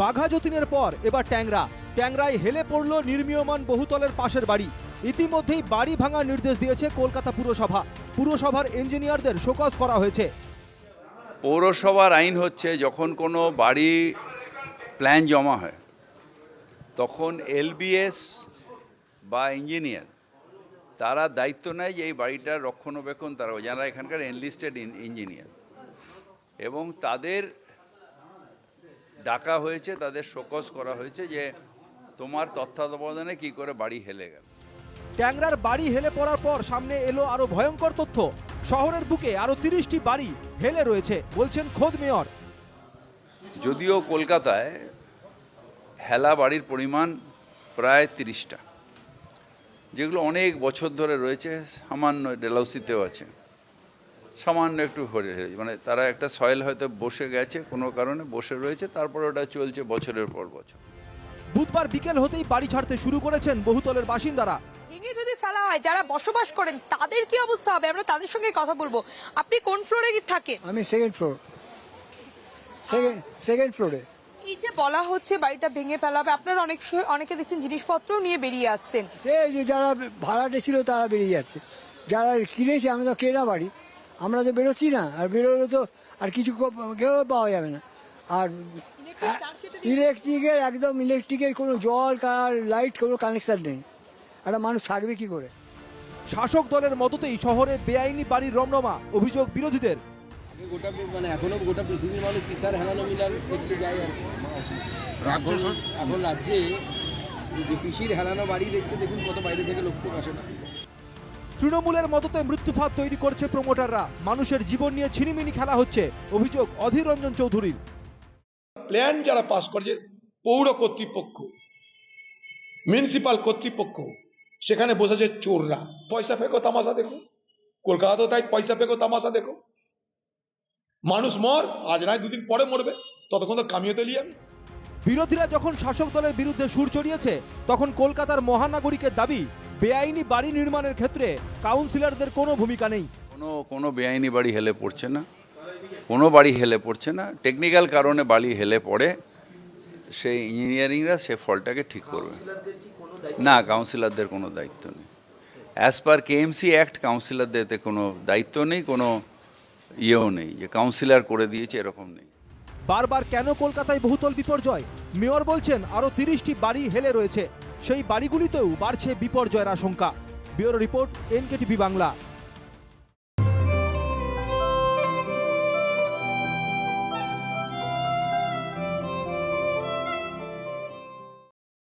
বাঘা যতীনের পর এবার ট্যাংরা। ট্যাংরায় হেলে পড়ল নির্মীয়মান বহুতলের পাশের বাড়ি। ইতিমধ্যেই বাড়ি ভাঙার নির্দেশ দিয়েছে কলকাতা পুরসভা। পুরসভার ইঞ্জিনিয়ারদের শোকজ করা হয়েছে। পৌরসভার আইন হচ্ছে, যখন কোনো বাড়ি প্ল্যান জমা হয়, তখন এলবিএস বা ইঞ্জিনিয়ার, তারা দায়িত্ব নেয় যে এই বাড়িটার রক্ষণাবেক্ষণ তারা, যারা এখানকার এনলিস্টেড ইঞ্জিনিয়ার এবং তাদের ডাকা হয়েছে তাদের শোকজ করা হয়েছে যে তোমার তত্ত্বাবধানে কি করে বাড়ি হেলে গেল। ট্যাংরার বাড়ি হেলে পড়ার পর সামনে এলো আরও ভয়ঙ্কর তথ্য। শহরের বুকে আরও তিরিশটি বাড়ি হেলে রয়েছে বলছেন খোদ মেয়র। যদিও কলকাতায় হেলা বাড়ির পরিমাণ প্রায় তিরিশটা যেগুলো অনেক বছর ধরে রয়েছে সামান্য ডেলাউসিতেও আছে। সামান্য একটু হয়ে মানে তারা একটা সয়েল হয়তো বসে গেছে কোনো কারণে বসে রয়েছে তারপরে ওটা চলছে বছরের পর বছর। বুধবার বিকেল হতেই বাড়ি ছাড়তে শুরু করেছেন বহুতলের বাসিন্দারা। ভেঙে যদি ফেলা হয় যারা বসবাস করেন তাদের কি অবস্থা হবে? আমরা তাদের সঙ্গে কথা বলব। আপনি কোন ফ্লোরে থাকেন? আমি সেকেন্ড ফ্লোর সেকেন্ড সেকেন্ড ফ্লোরে এই যে বলা হচ্ছে বাড়িটা ভেঙে ফেলা হবে আপনারা অনেক সময় অনেকে দেখছেন জিনিসপত্র নিয়ে বেরিয়ে আসছেন। সে যে যারা ভাড়াটে ছিল তারা বেরিয়ে যাচ্ছে। যারা কিনেছে আমি তো কেনা বাড়ি। আমরা তো বেরোচ্ছি না আর বেরোলে তো আর কিছু কেউ পাওয়া যাবে না। আর ইলেকট্রিকের একদম ইলেকট্রিকের কোনো জল কার লাইট কোনো কানেকশান নেই। একটা মানুষ থাকবে কি করে? শাসক দলের মততেই শহরে বেআইনি বাড়ির রমরমা অভিযোগ বিরোধীদের। গোটা মানে এখনও গোটা পৃথিবীর মানুষ পিসার হেলানো মিলান দেখতে যায় আর এখন এখন রাজ্যে পিসির হেলানো বাড়ি দেখতে দেখুন কত বাইরে থেকে লোক আসে না। তৃণমূলের মততে মৃত্যুফাত তৈরি করছে প্রমোটাররা মানুষের জীবন নিয়ে ছিনিমিনি খেলা হচ্ছে অভিযোগ অধীর রঞ্জন চৌধুরীর। প্ল্যান যারা পাস করছে পৌর কর্তৃপক্ষ মিউনিসিপাল কর্তৃপক্ষ সেখানে বসেছে চোররা। পয়সা ফেকো তামাশা দেখো। কলকাতাতেও তাই পয়সা ফেকো তামাশা দেখো। মানুষ মর আজ নয় দুদিন পরে মরবে। ততক্ষণ তো কামিয়ে তো লিয়ে বিরোধীরা যখন শাসক দলের বিরুদ্ধে সুর চড়িয়েছে তখন কলকাতার মহানাগরিকের দাবি বেআইনি বাড়ি নির্মাণের ক্ষেত্রে কাউন্সিলরদের কোনো ভূমিকা নেই। কোনো কোনো বেআইনি বাড়ি হেলে পড়ছে না। কোনো বাড়ি হেলে পড়ছে না। টেকনিক্যাল কারণে বাড়ি হেলে পড়ে। সেই ইঞ্জিনিয়ারিংরা সে ফলটাকে ঠিক করবে। না কাউন্সিলরদের কোনো দায়িত্ব নেই। অ্যাজ পার কেএমসি অ্যাক্ট কাউন্সিলরদের এতে কোনো দায়িত্ব নেই কোনো ইয়েও নেই। যে কাউন্সিলর করে দিয়েছে এরকম নেই। বারবার কেন কলকাতায় বহুতল বিপর্যয়? মেয়র বলছেন আরও তিরিশটি বাড়ি হেলে রয়েছে। সেই বাড়িগুলিতেও বাড়ছে বিপর্যয়ের আশঙ্কা। Bureau report NKTV Bangla.